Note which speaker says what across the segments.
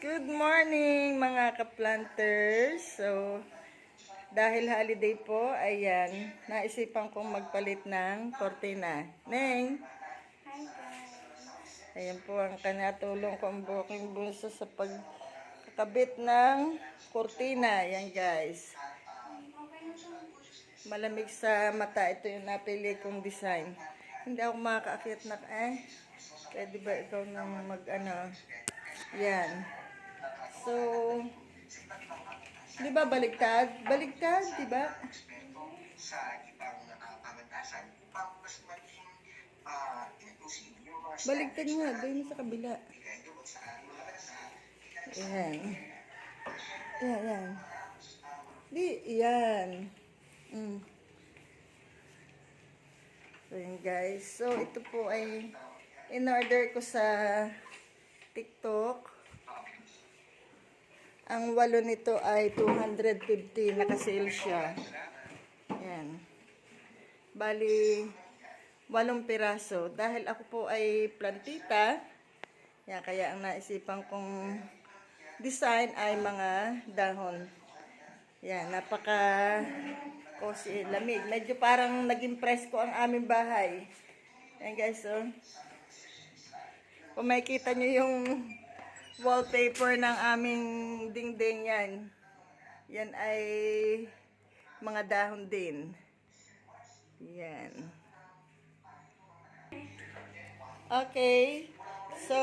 Speaker 1: Good morning mga ka-planters. So, dahil holiday po, ayan, naisipan kong magpalit ng kortina. Neng,
Speaker 2: Hi guys.
Speaker 1: ayan po ang kanatulong ko ang buking bunso sa pagkakabit ng kortina. Ayan guys. Malamig sa mata. Ito yung napili kong design. Hindi ako makakakit na eh. Pwede ba ikaw nang mag ano? Yan. So, di ba baligtad? Baligtad, di ba? Baligtad nga, doon sa kabila.
Speaker 3: bigay doon sa mga bansa.
Speaker 1: Yan. Yan, yan. Di, yan. Mm. So, yun guys. So, ito po ay in-order ko sa TikTok. Ang walo nito ay 250. Nakasale siya. Yan. Bali, walong piraso. Dahil ako po ay plantita, yan, kaya ang naisipan kong design ay mga dahon. Yan, napaka cozy, lamig. Medyo parang naging presko ang aming bahay. Yan guys, so. Kung makikita nyo yung wallpaper ng aming dingding yan. Yan ay mga dahon din. Yan. Okay. So,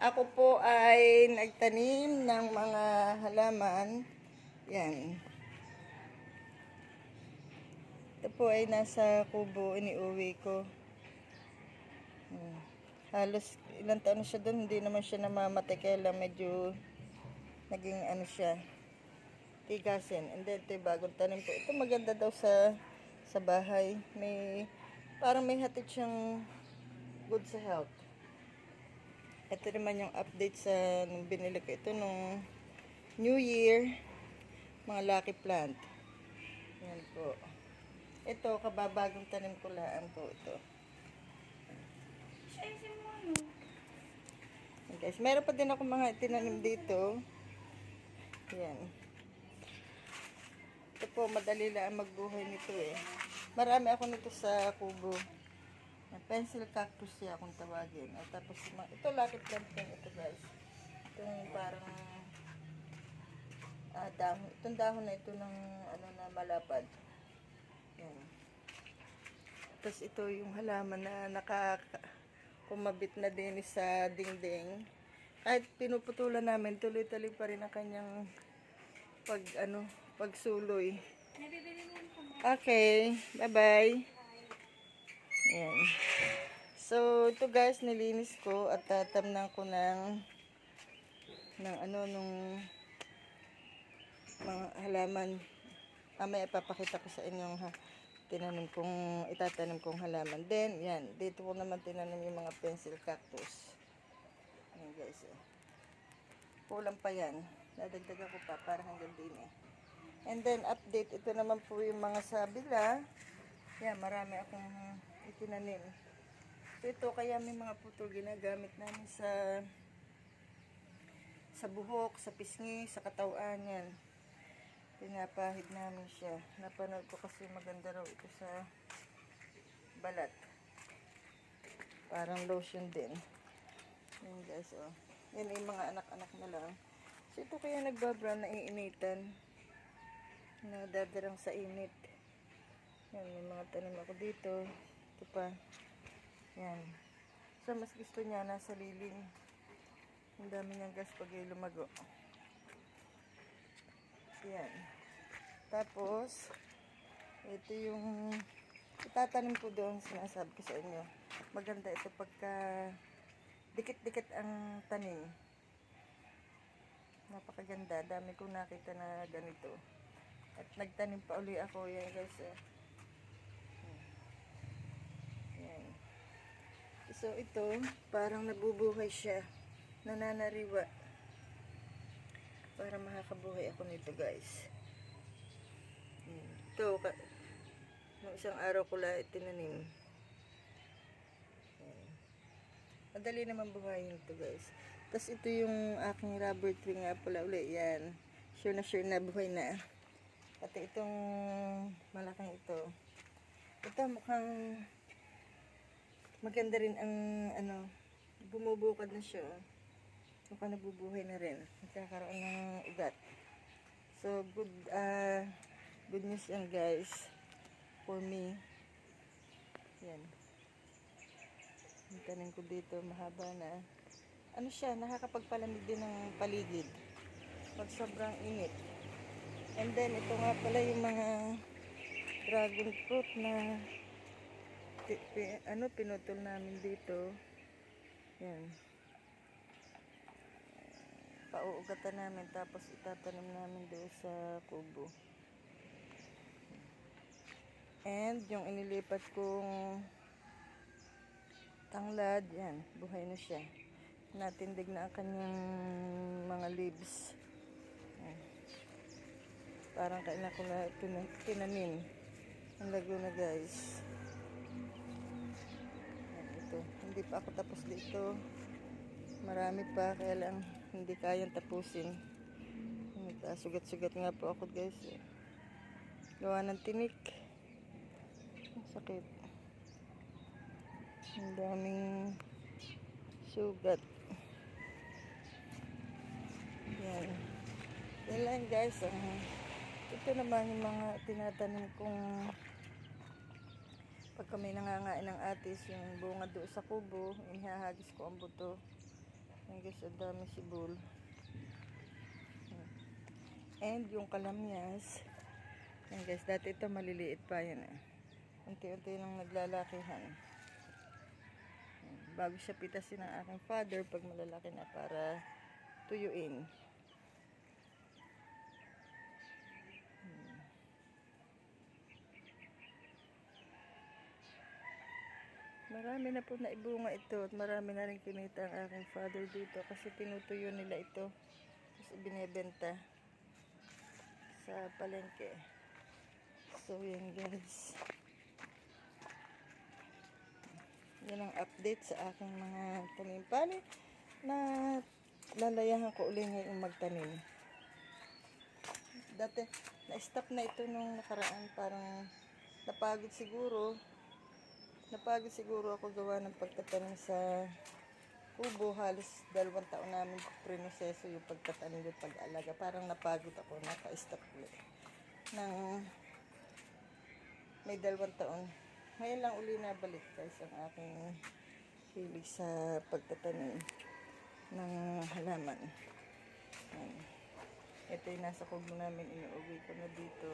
Speaker 1: ako po ay nagtanim ng mga halaman. Yan. Ito po ay nasa kubo, iniuwi ko. Hmm. Halos ilang taon na siya doon, hindi naman siya namamatay kaya lang medyo naging ano siya, tigasin. And then ito yung bagong tanim po. Ito maganda daw sa sa bahay. May parang may hatid siyang good sa health. Ito naman yung update sa nung binili ko ito nung New Year mga lucky plant. Yan po. Ito kababagong tanim ko laan po ito.
Speaker 2: Siya isin mo ano?
Speaker 1: Yan guys, meron pa din ako mga tinanim dito. Yan. Ito po, madali lang magbuhay nito eh. Marami ako nito sa kubo. Pencil cactus siya kung tawagin. At tapos, ito lucky plant ito guys. Ito yung parang ah, dahon. Itong dahon na ito ng ano na malapad. Yan. Tapos ito yung halaman na naka kumabit na din sa dingding. Kahit pinuputulan namin, tuloy-tuloy pa rin ang kanyang pag ano, pagsuloy. Okay, bye-bye. Yan. So, ito guys, nilinis ko at tatamnan ko ng ng ano, nung mga halaman. Mamaya ipapakita ko sa inyong ha, tinanim kong, itatanim kong halaman. Then, yan, dito ko naman tinanim yung mga pencil cactus. Yan guys, eh. Kulang pa yan. Dadagdagan ko pa para hanggang din eh. And then, update. Ito naman po yung mga sabila. Yan, marami akong itinanim. So, ito, kaya may mga putol ginagamit namin sa sa buhok, sa pisngi, sa katawan yan. Pinapahid namin siya. Napanood ko kasi maganda raw ito sa balat. Parang lotion din. Yan guys, oh. Yan yung mga anak-anak na lang. So, ito kaya nagbabrown na iinitan. Nadadarang sa init. Yan, may mga tanim ako dito. Ito pa. Yan. So, mas gusto niya nasa lilim. Ang dami niyang gas pag lumago. Yan. Tapos, ito yung itatanim ko doon, sinasabi ko sa inyo. Maganda ito pagka dikit-dikit ang tanim. Napakaganda. Dami kong nakita na ganito. At nagtanim pa uli ako. Yan guys. Eh. Yan. So ito, parang nabubuhay siya. Nananariwa. Para makakabuhay ako nito guys. Ito, nung isang araw ko lang itinanim. Yan. Madali naman buhayin to guys. Tapos ito yung aking rubber tree nga pala uli. Yan. Sure na sure na buhay na. Pati itong malaking ito. Ito mukhang maganda rin ang ano, bumubukad na siya. oh. Mukhang nabubuhay na rin. Nagkakaroon ng ugat. So, good, ah, good news yan guys. For me. Yan. Yung ko dito, mahaba na. Ano siya, nakakapagpalamig din ng paligid. Pag sobrang init. And then, ito nga pala yung mga dragon fruit na ano, pinutol namin dito. Yan. Pauugatan namin tapos itatanim namin doon sa kubo. And yung inilipat kong tanglad, yan, buhay na siya. Natindig na ang kanyang mga leaves. Yan. Parang kailan ko na tina- tinanim. Ang lago na guys. Yan, ito. Hindi pa ako tapos dito. Marami pa, kaya lang hindi kayang tapusin. Sugat-sugat nga po ako guys. eh. Gawa ng tinik. Sakit. Ang daming sugat. Yan. Yan lang guys. Ang, ito naman yung mga tinatanim kong pag kami nangangain ng atis, yung bunga doon sa kubo, inihahagis ko ang buto. Yan guys, ang dami sibol. And yung kalamyas, yan guys, dati ito maliliit pa yan eh. Unti-unti nang naglalakihan. Yan, Bago siya pitasin ng aking father pag malalaki na para tuyuin. Marami na po naibunga ito at marami na rin kinita ang aking father dito kasi tinutuyo nila ito tapos ibinebenta sa palengke. So yan guys. Yan ang update sa aking mga tanim. Pali na lalayahan ko uli ngayong magtanim. Dati na-stop na ito nung nakaraan parang napagod siguro napagod siguro ako gawa ng pagtatanim sa kubo. Halos dalawang taon namin prinoseso yung pagtatanim at pag-alaga. Parang napagod ako, naka-stop ulit. Nang may dalawang taon. Ngayon lang uli nabalik guys ang aking hilig sa pagtatanim ng halaman. Yan. Ito yung nasa kubo namin, inuuwi ko na dito.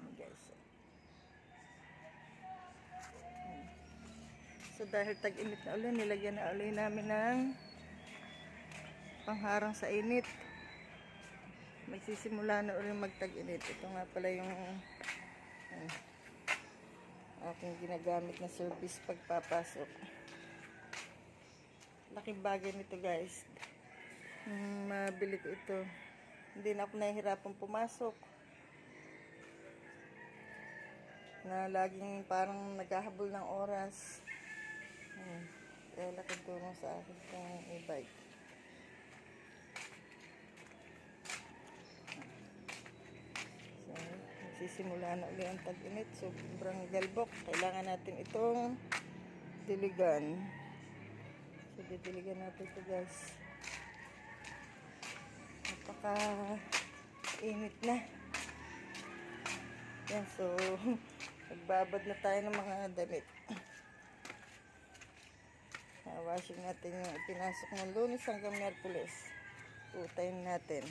Speaker 1: Yan, guys. So dahil tag-init na ulit, nilagyan na ulit namin ng pangharang sa init. Magsisimula na ulit magtag-init. Ito nga pala yung ah, aking ginagamit na service pagpapasok. Laking bagay nito guys. Nung mabili ko ito, hindi na ako nahihirapan pumasok. Na laging parang naghahabol ng oras. Hmm. Kaya laking tulong sa akin itong e-bike. So, magsisimula na ulit ang tag-init. Sobrang galbok. Kailangan natin itong diligan. So, didiligan natin ito guys. Napaka init na. Yan, so, nagbabad na tayo ng mga damit. Ah, washing natin yung pinasok ng lunes hanggang Merkules. Utayin natin.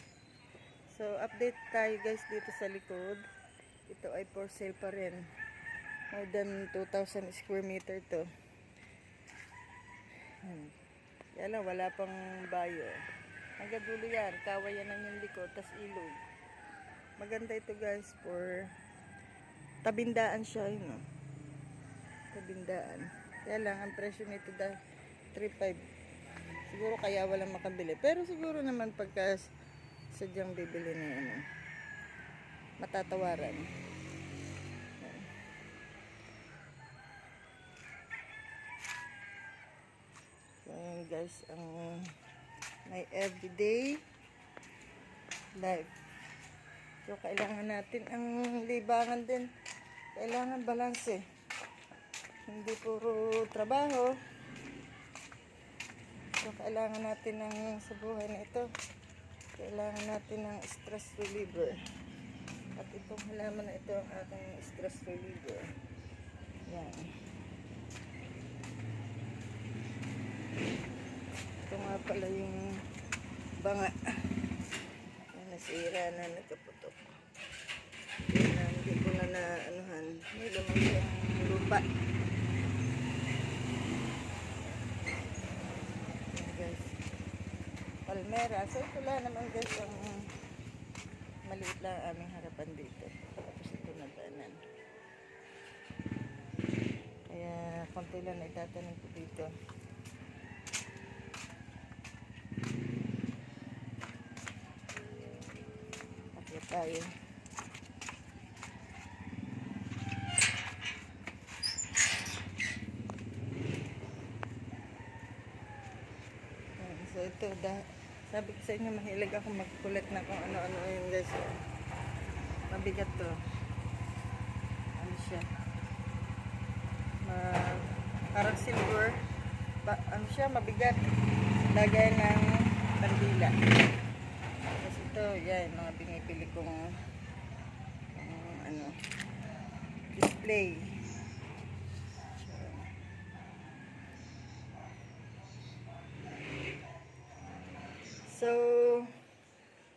Speaker 1: So, update tayo guys dito sa likod. Ito ay for sale pa rin. More than 2,000 square meter to. Hmm. Kaya lang, wala pang bayo. Hanggang dulo yan. Kawayan ng yung likod, tas ilog. Maganda ito guys for tabindaan siya. Yun, oh. Tabindaan. Kaya lang, ang presyo nito da 3.5. Siguro kaya walang makabili. Pero siguro naman pagka sadyang bibili na yan, oh, matatawaran. guys ang may everyday life. So kailangan natin ang libangan din. Kailangan balance eh. Hindi puro trabaho. So kailangan natin ng sa buhay na ito. Kailangan natin ng stress reliever. At itong halaman na ito ang aking stress reliever. Yan. Ito nga pala yung banga. Yan, nasira na, nagkaputok. Na, hindi ko na na, anuhan. May laman siyang lupa. Yan guys. Palmera. So ito lang naman guys ang maliit lang ang aming harapan dito. Tapos ito na tanan. Kaya konti lang na itatanim ko dito. Akya tayo. So ito, da, sabi ko sa inyo, mahilig ako magkulit na kung ano-ano yun guys. Mabigat to. Ano siya? Ma, parang silver. Ba, ano siya, mabigat. Lagay ng kandila. Tapos ito, yan, mga binibili kong um, ano, display. So,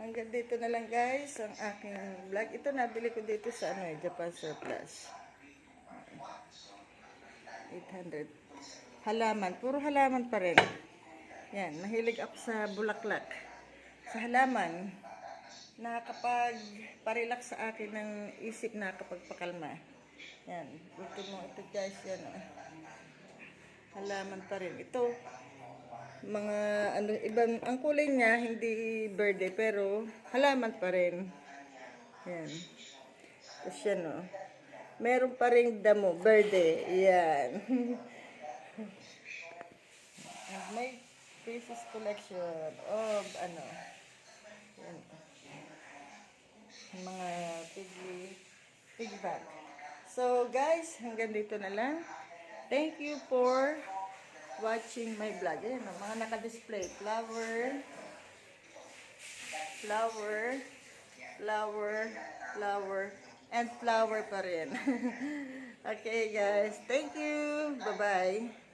Speaker 1: hanggang dito na lang guys ang aking vlog. Ito nabili ko dito sa ano, eh, Japan Surplus. 800. Halaman. Puro halaman pa rin. Yan. Mahilig ako sa bulaklak. Sa halaman, nakakapag-parelax sa akin ng isip nakakapagpakalma. Yan. Ito mo. Ito guys. Yan. oh. Halaman pa rin. Ito, mga ano ibang ang kulay niya hindi verde pero halaman pa rin. Yan. Tapos yan oh. Meron pa ring damo, verde. Yan. May pieces collection of ano. Yan. Mga piggy pig bag. So guys, hanggang dito na lang. Thank you for watching my vlog. Ayan, oh, mga naka-display. Flower, flower, flower, flower, and flower pa rin. okay, guys. Thank you. Bye-bye.